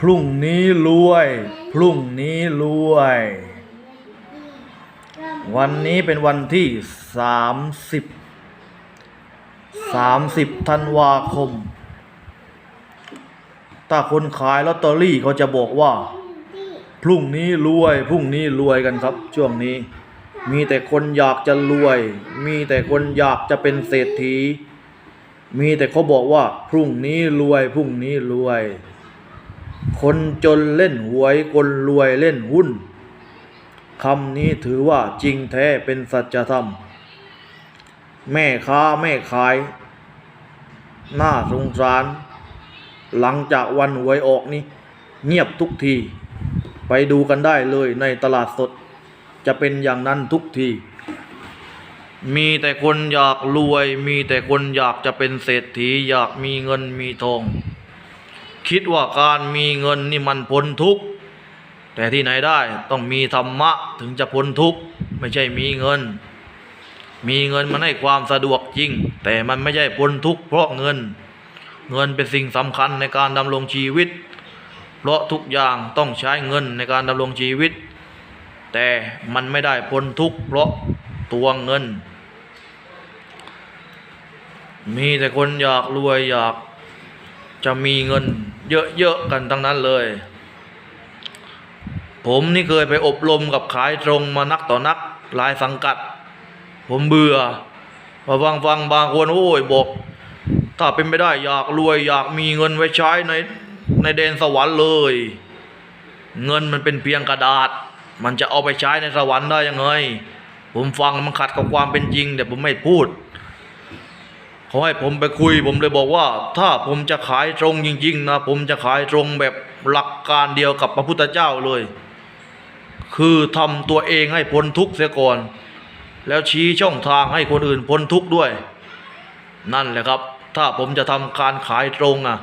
พรุ่งนี้รวย พรุ่งนี้รวย วันนี้เป็นวันที่สามสิบสามสิบธันวาคม ถ้าคนขายลอตเตอรี่เขาจะบอกว่า พรุ่งนี้รวย พรุ่งนี้รวยกันครับ ช่วงนี้ มีแต่คนอยากจะรวย มีแต่คนอยากจะเป็นเศรษฐี มีแต่เขาบอกว่า พรุ่งนี้รวย พรุ่งนี้รวย คนจนเล่นหวยคนรวยเล่นหุ้นคำนี้ถือว่าจริงแท้เป็นสัจธรรม แม่ค้าแม่ขาย น่าสงสาร หลังจากวันหวยออกนี่เงียบทุกที ไปดูกันได้เลยในตลาดสด จะเป็นอย่างนั้นทุกที มีแต่คนอยากรวย มีแต่คนอยากจะเป็นเศรษฐีอยากมีเงินมีทอง คิดว่าการมีเงินนี่มันพ้นทุกข์แต่ที่ไหนได้ต้องมีธรรมะถึงจะพ้นทุกข์ไม่ใช่มีเงิน มีเงินมันให้ความสะดวกจริง แต่มันไม่ใช่พ้นทุกข์เพราะเงิน เงินเป็นสิ่งสำคัญในการดำรงชีวิต เพราะทุกอย่างต้องใช้เงินในการดำรงชีวิต แต่มันไม่ได้พ้นทุกข์เพราะตัวเงิน มีแต่คนอยากรวยอยากจะมีเงิน เยอะๆกันทั้งนั้นเลย ผมนี่เคยไปอบรมกับขายตรงมานักต่อนักหลายสังกัด ผมเบื่อพอฟังฟังบางคนโอ้ยบอกถ้าเป็นไม่ได้อยากรวยอยากมีเงินไว้ใช้ในในแดนสวรรค์เลย เงินมันเป็นเพียงกระดาษ มันจะเอาไปใช้ในสวรรค์ได้ยังไง ผมฟังมันขัดกับความเป็นจริงแต่ผมไม่พูด เขาให้ผมไปคุย ผมเลยบอกว่า ถ้าผมจะขายตรงจริง ๆ นะ ผมจะขายตรงแบบหลักการเดียวกับพระพุทธเจ้าเลย คือทำตัวเองให้พ้นทุกข์เสียก่อน แล้วชี้ช่องทางให้คนอื่นพ้นทุกข์ด้วย นั่นแหละครับ ถ้าผมจะทำการขายตรงอะ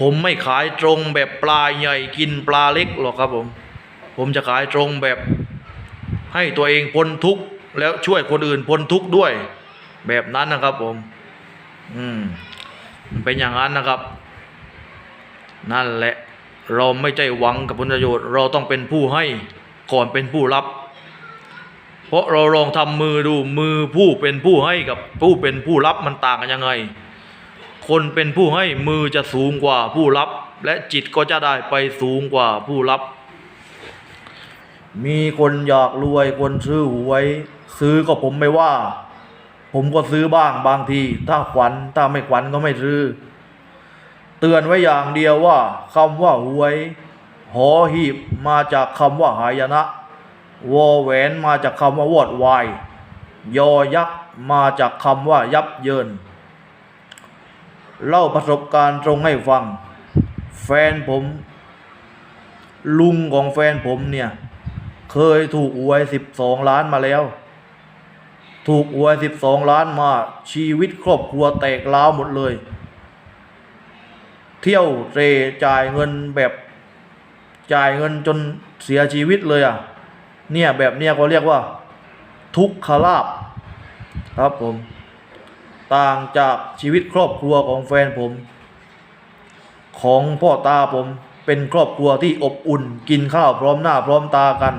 ผมไม่ขายตรงแบบปลาใหญ่กินปลาเล็กหรอกครับผม ผมจะขายตรงแบบให้ตัวเองพ้นทุกข์แล้วช่วยคนอื่นพ้นทุกข์ด้วย แบบนั้นนะครับผม อืมมันเป็นอย่างนั้นนะครับ นั่นแหละ เราไม่ใจหวังกับผลประโยชน์ เราต้องเป็นผู้ให้ก่อนเป็นผู้รับ เพราะเราลองทำมือดูมือผู้เป็นผู้ให้กับผู้เป็นผู้รับมันต่างกันยังไง คนเป็นผู้ให้มือจะสูงกว่าผู้รับ และจิตก็จะได้ไปสูงกว่าผู้รับ มีคนอยากรวยคนซื้อหวยซื้อก็ผมไม่ว่า ผมก็ซื้อบ้างบางที ถ้าขวัญถ้าไม่ขวัญก็ไม่ซื้อ เตือนไว้อย่างเดียวว่าคำว่าหวย หอหีบมาจากคำว่าหายนะ วอแหวนมาจากคำว่าวอดวาย ยอยักษ์มาจากคำว่ายับเยิน เล่าประสบการณ์ตรงให้ฟัง แฟนผม ลุงของแฟนผมเนี่ย เคยถูกหวยสิบสองล้านมาแล้ว ถูกหวยสิบสองล้านมาชีวิตครอบครัวแตกล้าวหมดเลย เที่ยวเตรจ่ายเงินแบบจ่ายเงินจนเสียชีวิตเลยอะ เนี่ยแบบเนี้ยเขาเรียกว่า ทุกขลาบครับผม ต่างจากชีวิตครอบครัวของแฟนผม ของพ่อตาผมเป็นครอบครัวที่อบอุ่น กินข้าวพร้อมหน้าพร้อมตากัน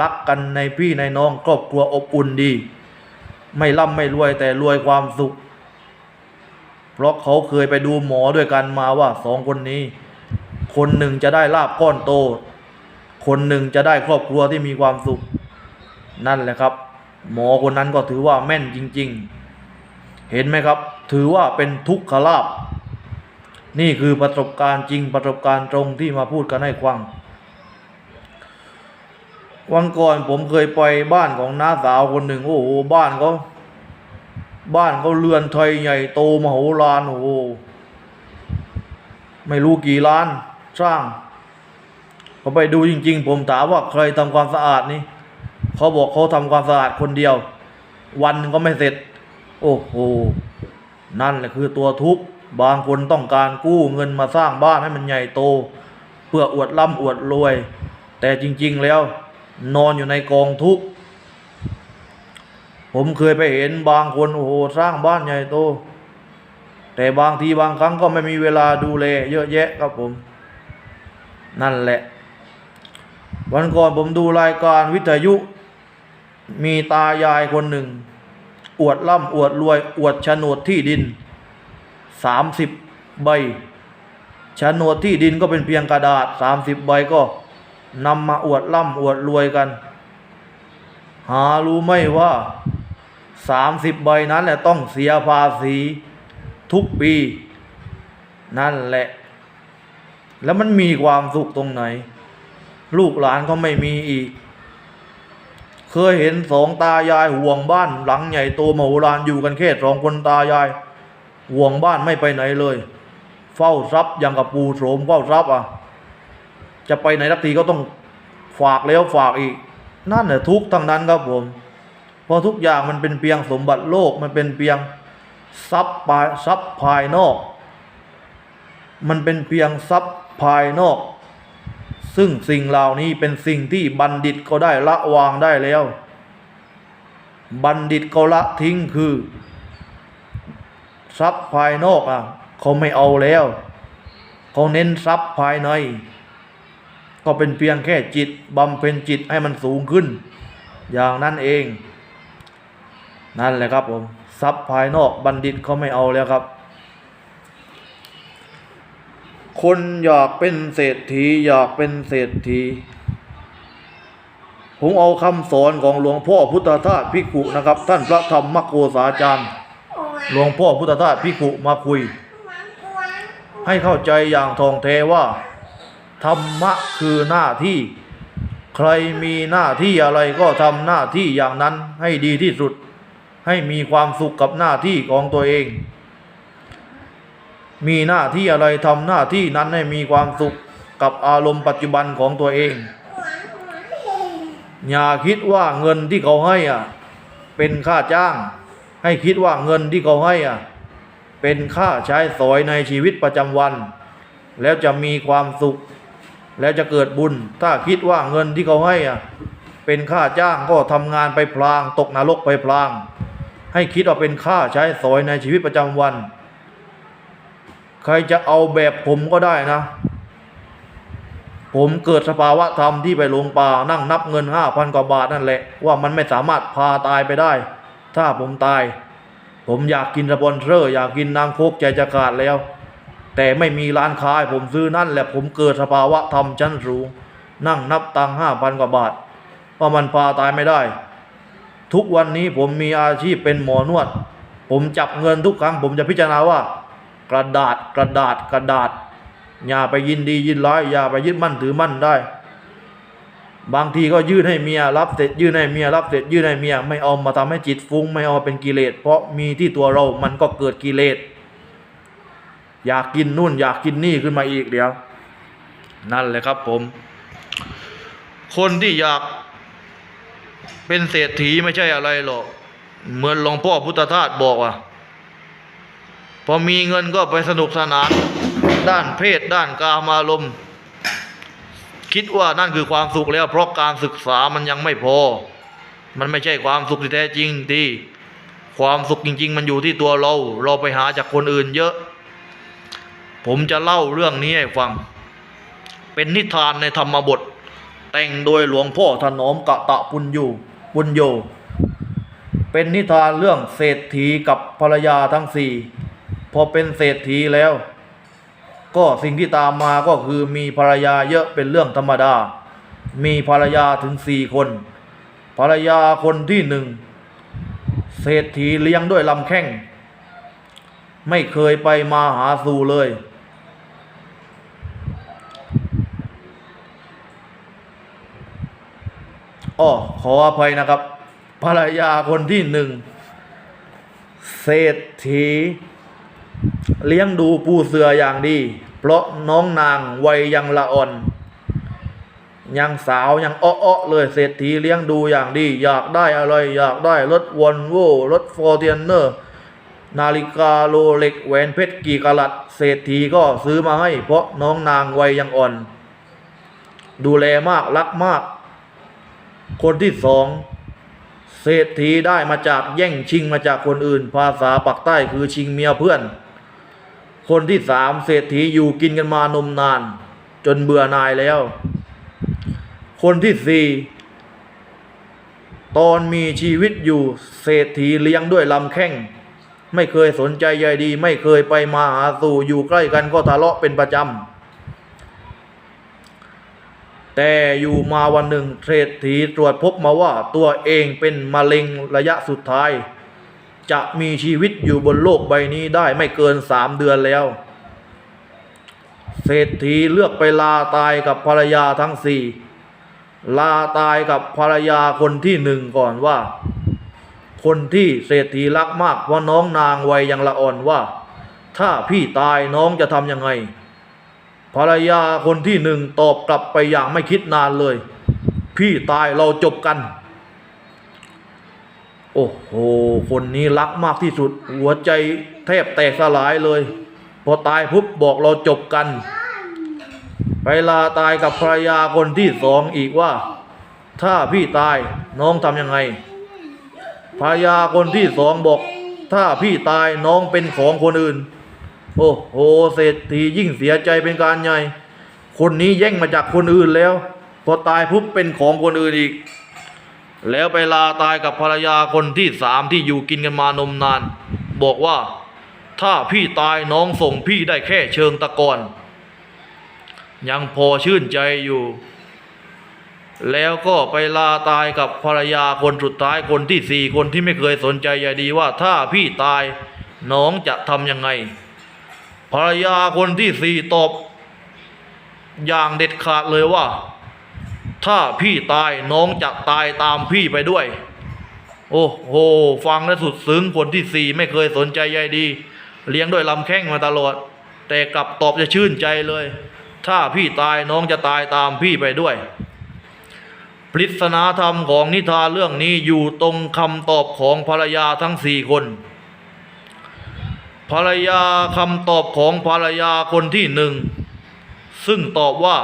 รักกันในพี่ในน้องครอบครัวอบอุ่นดี ไม่ร่ำไม่รวยแต่รวยความสุข เพราะเขาเคยไปดูหมอด้วยกันมาว่าสองคนนี้ คนหนึ่งจะได้ลาบก้อนโต คนหนึ่งจะได้ครอบครัวที่มีความสุข นั่นแหละครับ หมอคนนั้นก็ถือว่าแม่นจริง ๆ เห็นไหมครับ ถือว่าเป็นทุกขลาบนี่คือประสบการณ์จริงประสบการณ์ตรงที่มาพูดกันให้ฟัง วันก่อนผมเคยไปบ้านของน้าสาวคนหนึ่งโอ้โหบ้านเขาบ้านเขาเรือนไทยใหญ่โตมโหฬารโอ้โหไม่รู้กี่ล้านสร้างพอไปดูจริง ๆ ผมถามว่าใครทำความสะอาดนี่เขาบอกเขาทำความสะอาดคนเดียว วันหนึ่งก็ไม่เสร็จ โอ้โหนั่นแหละคือตัวทุกข์บางคนต้องการกู้เงินมาสร้างบ้านให้มันใหญ่โต เพื่ออวดร่ำอวดรวย แต่จริง ๆ แล้ว นอนอยู่ในกองทุกข์ผมเคยไปเห็นบางคนโอ้โหสร้างบ้านใหญ่โต แต่บางทีบางครั้งก็ไม่มีเวลาดูแลเยอะแยะครับผม นั่นแหละ วันก่อนผมดูรายการวิทยุ มีตายายคนหนึ่ง อวดร่ำอวดรวย อวดโฉนดที่ดินสามสิบใบโฉนดที่ดินก็เป็นเพียงกระดาษสามสิบใบก็ นำมาอวดร่ำอวดรวยกัน หารู้ไหมว่าสามสิบใบนั้นแหละต้องเสียภาษีทุกปี นั่นแหละ แล้วมันมีความสุขตรงไหน ลูกหลานก็ไม่มีอีก เคยเห็นสองตายายห่วงบ้านหลังใหญ่โตมโหฬารอยู่กันแค่สองคนตายาย ห่วงบ้านไม่ไปไหนเลย เฝ้าทรัพย์อย่างกับปูโสมเฝ้าทรัพย์อะ จะไปไหนทักทีก็ต้องฝากแล้วฝากอีก นั่นแหละทุกทั้งนั้นครับผม เพราะทุกอย่างมันเป็นเพียงสมบัติโลกมันเป็นเพียงทรัพย์ภายทรัพย์ภายนอก มันเป็นเพียงทรัพย์ภายนอก ซึ่งสิ่งเหล่านี้เป็นสิ่งที่บัณฑิตก็ได้ละวางได้แล้ว บัณฑิตเขาละทิ้งคือ ทรัพย์ภายนอกอะเขาไม่เอาแล้วเขาเน้นทรัพย์ภายใน ก็เป็นเพียงแค่จิตบำเพ็ญจิตให้มันสูงขึ้น อย่างนั้นเอง นั่นแหละครับผมทรัพย์ภายนอกบัณฑิตเขาไม่เอาแล้วครับ คนอยากเป็นเศรษฐีอยากเป็นเศรษฐี ผมเอาคำสอนของหลวงพ่อพุทธทาสพิกุนะครับ ท่านพระธรรมมัคโคสาจารย์หลวงพ่อพุทธทาสพิกุมาคุย ให้เข้าใจอย่างทองแท้ว่า ธรรมะคือหน้าที่ ใครมีหน้าที่อะไรก็ทำหน้าที่อย่างนั้นให้ดีที่สุด ให้มีความสุขกับหน้าที่ของตัวเอง มีหน้าที่อะไรทำหน้าที่นั้นให้มีความสุขกับอารมณ์ปัจจุบันของตัวเอง อย่าคิดว่าเงินที่เขาให้อะเป็นค่าจ้าง ให้คิดว่าเงินที่เขาให้อะเป็นค่าใช้สอยในชีวิตประจำวัน แล้วจะมีความสุข แล้วจะเกิดบุญ ถ้าคิดว่าเงินที่เขาให้อะเป็นค่าจ้างก็ทำงานไปพลาง ตกนรกไปพลาง ให้คิดว่าเป็นค่าใช้สอยในชีวิตประจำวัน ใครจะเอาแบบผมก็ได้นะ ผมเกิดสภาวะธรรมที่ไปหลงป่านั่งนับเงินห้าพันกว่าบาทนั่นแหละ ว่ามันไม่สามารถพาตายไปได้ ถ้าผมตาย ผมอยากกินสปอนเซอร์ อยากกินน้ำโคกใจจะขาดแล้ว แต่ไม่มีร้านค้าผมซื้อนั่นแหละผมเกิดสภาวะธรรมชั้นสูง นั่งนับตังห้าพันกว่าบาทว่ามันพาตายไม่ได้ ทุกวันนี้ผมมีอาชีพเป็นหมอนวด ผมจับเงินทุกครั้ง ผมจะพิจารณาว่า กระดาษกระดาษกระดาษ อย่าไปยินดียินร้ายอย่าไปยึดมั่นถือมั่นได้ บางทีก็ยื่นให้เมียรับเสร็จยื่นให้เมียรับเสร็จยื่นให้เมียไม่เอามาทำให้จิตฟุ้งไม่เอาเป็นกิเลสเพราะมีที่ตัวเรามันก็เกิดกิเลส อยากกินนู่น อยากกินนี่ขึ้นมาอีกเดี๋ยว นั่นแหละครับผม คนที่อยากเป็นเศรษฐีไม่ใช่อะไรหรอก เหมือนหลวงพ่อพุทธทาสบอกว่าพอมีเงินก็ไปสนุกสนาน ด้านเพศ ด้านกามารมณ์คิดว่านั่นคือความสุขแล้ว เพราะการศึกษามันยังไม่พอ มันไม่ใช่ความสุขที่แท้จริงที่ความสุขจริง ๆ มันอยู่ที่ตัวเรา เราไปหาจากคนอื่นเยอะ ผมจะเล่าเรื่องนี้ให้ฟัง เป็นนิทานในธรรมบท แต่งโดยหลวงพ่อถนอมกะตะปุญโยปุญโย เป็นนิทานเรื่องเศรษฐีกับภรรยาทั้งสี่พอเป็นเศรษฐีแล้ว ก็สิ่งที่ตามมาก็คือมีภรรยาเยอะเป็นเรื่องธรรมดา มีภรรยาถึงสี่คน ภรรยาคนที่หนึ่งเศรษฐีเลี้ยงด้วยลำแข้ง ไม่เคยไปมาหาสู่เลย อ้อขออภัยนะครับ ภรรยาคนที่หนึ่ง เศรษฐี เลี้ยงดูปูเสืออย่างดี เพราะน้องนางวัยยังละอ่อน ยังสาวยังอ้อๆเลยเศรษฐีเลี้ยงดูอย่างดี อยากได้อะไร อยากได้รถวอนโวรถฟอร์เทนเนอร์ นาฬิกาโรเล็กแหวนเพชรกี่กะลัด เศรษฐีก็ซื้อมาให้ เพราะน้องนางวัยยังอ่อน ดูแลมากรักมาก คนที่สองเศรษฐีได้มาจากแย่งชิงมาจากคนอื่น ภาษาปักใต้คือชิงเมียเพื่อน คนที่สามเศรษฐีอยู่กินกันมานมนาน จนเบื่อนายแล้ว คนที่สี่ตอนมีชีวิตอยู่เศรษฐีเลี้ยงด้วยลำแข้ง ไม่เคยสนใจใยดี ไม่เคยไปมาหาสู่อยู่ใกล้กันก็ทะเลาะเป็นประจำแต่อยู่มาวันหนึ่งเศรษฐีตรวจพบมาว่าตัวเองเป็นมะเร็งระยะสุดท้าย จะมีชีวิตอยู่บนโลกใบนี้ได้ไม่เกินสามเดือนแล้ว เศรษฐีเลือกไปลาตายกับภรรยาทั้งสี่ลาตายกับภรรยาคนที่หนึ่งก่อนว่า คนที่เศรษฐีรักมากเพราะน้องนางวัยยังละอ่อนว่า ถ้าพี่ตายน้องจะทำยังไง ภรรยาคนที่หนึ่งตอบกลับไปอย่างไม่คิดนานเลย พี่ตายเราจบกัน โอ้โห คนนี้รักมากที่สุด หัวใจแทบแตกสลายเลย พอตายปุ๊บบอกเราจบกันไปลาตายกับภรรยาคนที่สองอีกว่า ถ้าพี่ตายน้องทำยังไง ภรรยาคนที่สองบอก ถ้าพี่ตายน้องเป็นของคนอื่น โอ้โหเศรษฐียิ่งเสียใจเป็นการใหญ่ คนนี้แย่งมาจากคนอื่นแล้ว พอตายปุ๊บเป็นของคนอื่นอีก แล้วไปลาตายกับภรรยาคนที่สามที่อยู่กินกันมานมนาน บอกว่าถ้าพี่ตายน้องส่งพี่ได้แค่เชิงตะกอนยังพอชื่นใจอยู่ แล้วก็ไปลาตายกับภรรยาคนสุดท้ายคนที่สี่คนที่ไม่เคยสนใจใยดีว่าถ้าพี่ตายน้องจะทำยังไง ภรรยาคนที่สี่ตอบอย่างเด็ดขาดเลยว่า ถ้าพี่ตายน้องจะตายตามพี่ไปด้วย โอ้โหฟังแล้วสุดซึ้งคนที่สี่ไม่เคยสนใจใยดี เลี้ยงด้วยลำแข้งมาตลอด แต่กลับตอบจะชื่นใจเลย ถ้าพี่ตายน้องจะตายตามพี่ไปด้วย ปริศนาธรรมของนิทานเรื่องนี้อยู่ตรงคำตอบของภรรยาทั้งสี่คน ภรรยาคำตอบของภรรยาคนที่หนึ่ง ซึ่งตอบว่า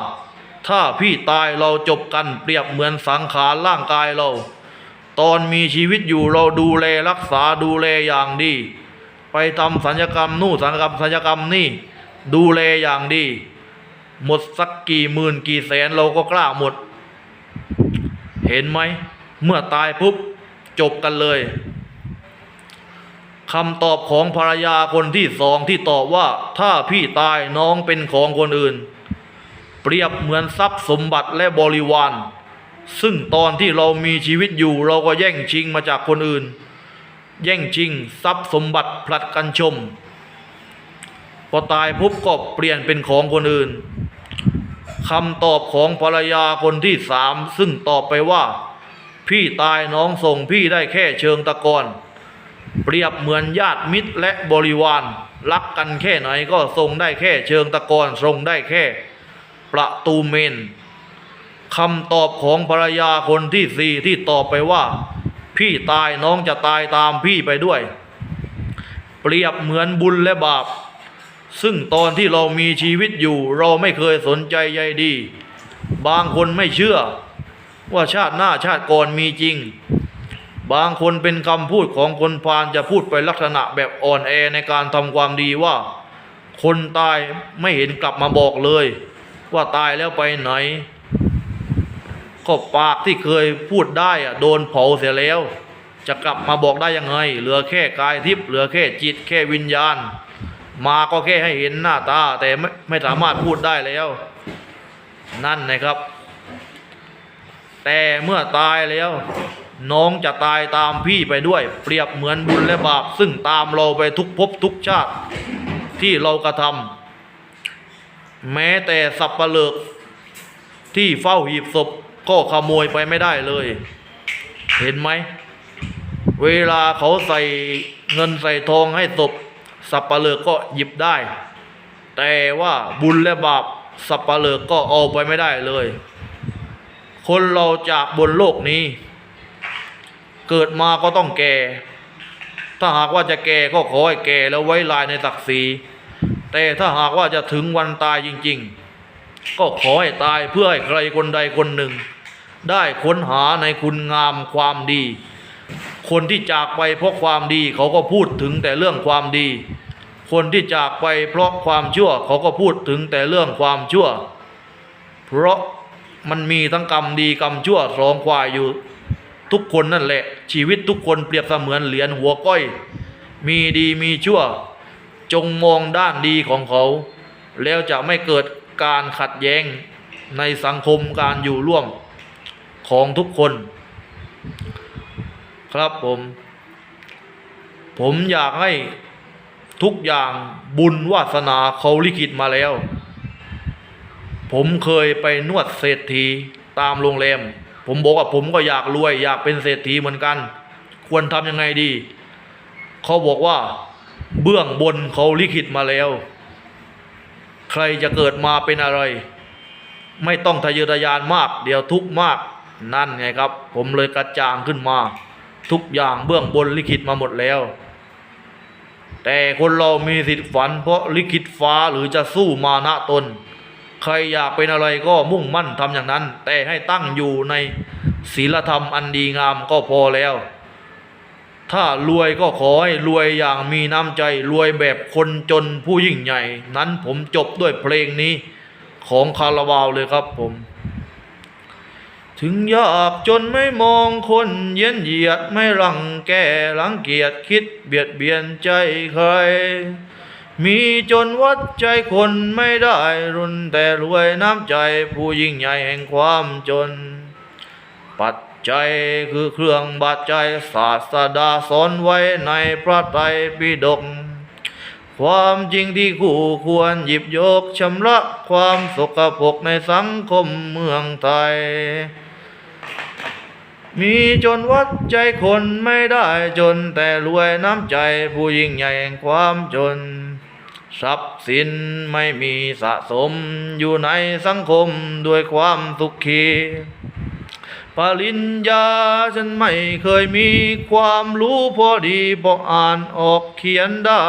ถ้าพี่ตายเราจบกันเปรียบเหมือนสังขารร่างกายเรา ตอนมีชีวิตอยู่เราดูแลรักษาดูแลอย่างดี ไปทำสัญญกรรมนู่นสัญญกรรมสัญญกรรมนี่ ดูแลอย่างดี หมดสักกี่หมื่นกี่แสนเราก็กล้าหมด เห็นไหม เมื่อตายปุ๊บ จบกันเลยคำตอบของภรรยาคนที่สองที่ตอบว่า ถ้าพี่ตายน้องเป็นของคนอื่น เปรียบเหมือนทรัพย์สมบัติและบริวาร ซึ่งตอนที่เรามีชีวิตอยู่เราก็แย่งชิงมาจากคนอื่น แย่งชิงทรัพย์สมบัติผลัดกันชม พอตายปุ๊บก็เปลี่ยนเป็นของคนอื่น คำตอบของภรรยาคนที่สามซึ่งตอบไปว่า พี่ตายน้องส่งพี่ได้แค่เชิงตะกอนเปรียบเหมือนญาติมิตรและบริวารรักกันแค่ไหนก็ส่งได้แค่เชิงตะกอนส่งได้แค่ ประตูเมนคำตอบของภรรยาคนที่สี่ที่ตอบไปว่า พี่ตายน้องจะตายตามพี่ไปด้วย เปรียบเหมือนบุญและบาป ซึ่งตอนที่เรามีชีวิตอยู่ เราไม่เคยสนใจใยดี บางคนไม่เชื่อ ว่าชาติหน้าชาติก่อนมีจริง บางคนเป็นคำพูดของคนพาลจะพูดไปลักษณะแบบอ่อนแอในการทำความดีว่า คนตายไม่เห็นกลับมาบอกเลย ว่าตายแล้วไปไหนก็ปากที่เคยพูดได้อะโดนเผาเสียแล้ว จะกลับมาบอกได้ยังไง เหลือแค่กายทิพย์เหลือแค่จิตแค่วิญญาณ มาก็แค่ให้เห็นหน้าตา แต่ไม่ไม่สามารถพูดได้แล้ว นั่นนะครับ แต่เมื่อตายแล้ว น้องจะตายตามพี่ไปด้วย เปรียบเหมือนบุญและบาป ซึ่งตามเราไปทุกภพทุกชาติที่เรากระทำแม้แต่สับปะเลิกที่เฝ้าหีบศพก็ขโมยไปไม่ได้เลย เห็นไหม เวลาเขาใส่เงินใส่ทองให้ศพ สับปะเลิกก็หยิบได้ แต่ว่าบุญและบาปสับปะเลิกก็เอาไปไม่ได้เลย คนเราจากบนโลกนี้ เกิดมาก็ต้องแก่ ถ้าหากว่าจะแก่ก็ขอให้แก่แล้วไว้ลายในศักดิ์ศรีแต่ถ้าหากว่าจะถึงวันตายจริง ๆ ก็ขอให้ตายเพื่อให้ใครคนใดคนหนึ่ง ได้ค้นหาในคุณงามความดี คนที่จากไปเพราะความดีเขาก็พูดถึงแต่เรื่องความดี คนที่จากไปเพราะความชั่วเขาก็พูดถึงแต่เรื่องความชั่ว เพราะมันมีทั้งกรรมดีกรรมชั่วสองควายอยู่ทุกคนนั่นแหละ ชีวิตทุกคนเปรียบเสมือนเหรียญหัวก้อย มีดีมีชั่ว จงมองด้านดีของเขา แล้วจะไม่เกิดการขัดแย้งในสังคมการอยู่ร่วมของทุกคน ครับผม ผมอยากให้ทุกอย่างบุญวาสนาเขาลิขิตมาแล้ว ผมเคยไปนวดเศรษฐีตามโรงแรม ผมบอกว่าผมก็อยากรวย อยากเป็นเศรษฐีเหมือนกัน ควรทำยังไงดี เขาบอกว่าเบื้องบนเขาลิขิตมาแล้ว ใครจะเกิดมาเป็นอะไร ไม่ต้องทะเยอทะยานมาก เดี๋ยวทุกข์มากนั่นไงครับ ผมเลยกระจ่างขึ้นมา ทุกอย่างเบื้องบนลิขิตมาหมดแล้ว แต่คนเรามีสิทธิ์ฝัน เพราะลิขิตฟ้าหรือจะสู้มานะตน ใครอยากเป็นอะไรก็มุ่งมั่นทำอย่างนั้น แต่ให้ตั้งอยู่ในศีลธรรมอันดีงามก็พอแล้ว ถ้ารวยก็ขอให้รวยอย่างมีน้ำใจรวยแบบคนจนผู้ยิ่งใหญ่ นั้นผมจบด้วยเพลงนี้ของคาราบาวเลยครับผม ถึงยากจนไม่มองคนเย็นเหยียดไม่รังแกรังเกียจคิดเบียดเบียนใจใคร มีจนวัดใจคนไม่ได้รุนแต่รวยน้ำใจผู้ยิ่งใหญ่แห่งความจน ปัจจัยคือเครื่องบาดใจศาสดาสอนไว้ในพระไตรปิฎกความจริงที่คู่ควรหยิบยกชำระความสกปรกในสังคมเมืองไทย มีจนวัดใจคนไม่ได้จนแต่รวยน้ำใจผู้ยิ่งใหญ่แห่งความจน ทรัพย์สินไม่มีสะสมอยู่ในสังคมด้วยความสุขี ปริญญาฉันไม่เคยมีความรู้พอดีพออ่านออกเขียนได้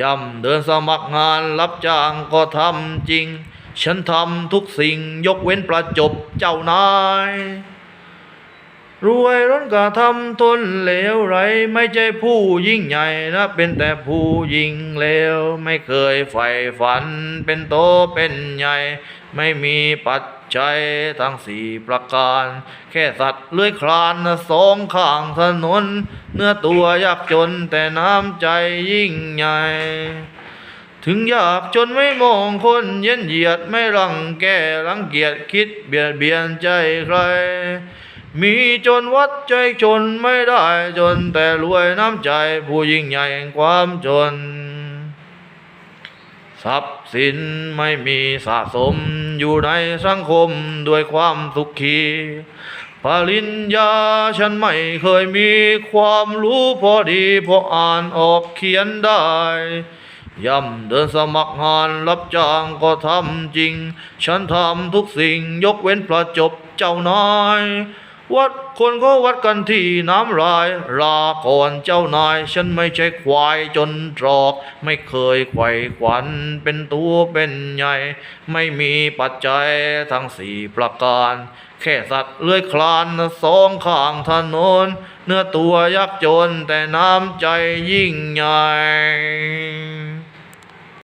ย่ำเดินสมัครงานรับจ้างก็ทำจริง ฉันทำทุกสิ่งยกเว้นประจบเจ้านาย รวยร้นกระทำทนเหลวไร ไม่ใช่ผู้ยิ่งใหญ่นะเป็นแต่ผู้ยิ่งเลวไม่เคยใฝ่ฝัน เป็นโตเป็นใหญ่ ไม่มีปัจจัยทั้งสี่ประการ แค่สัตว์เลื้อยคลานสองข้างถนน เนื้อตัวยากจนแต่น้ำใจยิ่งใหญ่ถึงอยากจนไม่มองคนเย็นเหยียดไม่รังแกรังเกียจคิดเบียดเบียนใจใคร มีจนวัดใจจนไม่ได้จนแต่รวยน้ำใจผู้ยิ่งใหญ่แห่งความจน ทรัพย์สินไม่มีสะสมอยู่ในสังคมด้วยความสุขีปริญญาฉันไม่เคยมีความรู้พอดีพออ่านออกเขียนได้ ย่ำเดินสมัครงานรับจ้างก็ทำจริง ฉันทำทุกสิ่งยกเว้นประจบเจ้านาย วัดคนก็วัดกันที่น้ำลายลาก่อนเจ้านาย ฉันไม่ใช่ควายจนตรอก ไม่เคยไขว่ขวัญเป็นตัวเป็นใหญ่ ไม่มีปัจจัยทั้งสี่ประการ แค่สัตว์เลื้อยคลานสองข้างถนน เนื้อตัวยักจนแต่น้ำใจยิ่งใหญ่